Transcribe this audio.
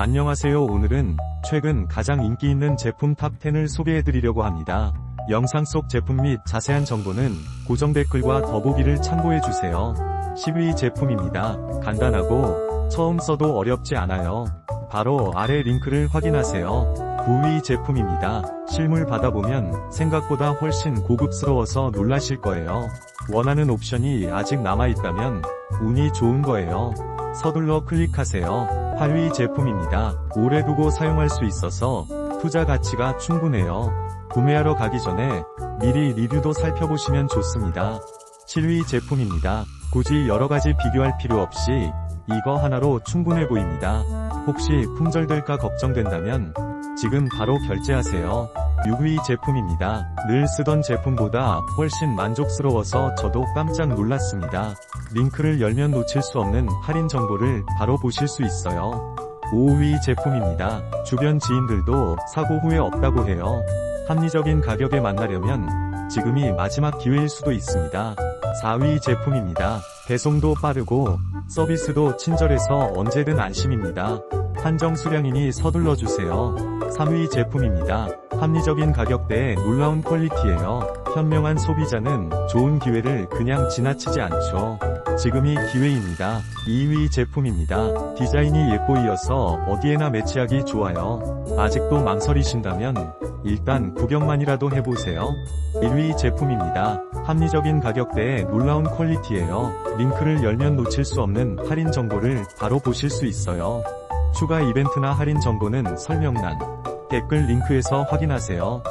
안녕하세요 오늘은 최근 가장 인기 있는 제품 탑10을 소개해드리려고 합니다. 영상 속 제품 및 자세한 정보는 고정 댓글과 더보기를 참고해주세요. 10위 제품입니다. 간단하고 처음 써도 어렵지 않아요. 바로 아래 링크를 확인하세요. 9위 제품입니다. 실물 받아보면 생각보다 훨씬 고급스러워서 놀라실 거예요. 원하는 옵션이 아직 남아있다면 운이 좋은 거예요. 서둘러 클릭하세요. 8위 제품입니다. 오래 두고 사용할 수 있어서 투자 가치가 충분해요. 구매하러 가기 전에 미리 리뷰도 살펴보시면 좋습니다. 7위 제품입니다. 굳이 여러가지 비교할 필요 없이 이거 하나로 충분해 보입니다. 혹시 품절될까 걱정된다면 지금 바로 결제하세요. 6위 제품입니다. 늘 쓰던 제품보다 훨씬 만족스러워서 저도 깜짝 놀랐습니다. 링크를 열면 놓칠 수 없는 할인 정보를 바로 보실 수 있어요. 5위 제품입니다. 주변 지인들도 사고 후에 없다고 해요. 합리적인 가격에 만나려면 지금이 마지막 기회일 수도 있습니다. 4위 제품입니다. 배송도 빠르고 서비스도 친절해서 언제든 안심입니다. 한정 수량이니 서둘러 주세요. 3위 제품입니다. 합리적인 가격대에 놀라운 퀄리티예요. 현명한 소비자는 좋은 기회를 그냥 지나치지 않죠. 지금이 기회입니다. 2위 제품입니다. 디자인이 예뻐이어서 어디에나 매치하기 좋아요. 아직도 망설이신다면 일단 구경만이라도 해보세요. 1위 제품입니다. 합리적인 가격대에 놀라운 퀄리티예요. 링크를 열면 놓칠 수 없는 할인 정보를 바로 보실 수 있어요. 추가 이벤트나 할인 정보는 설명란, 댓글 링크에서 확인하세요.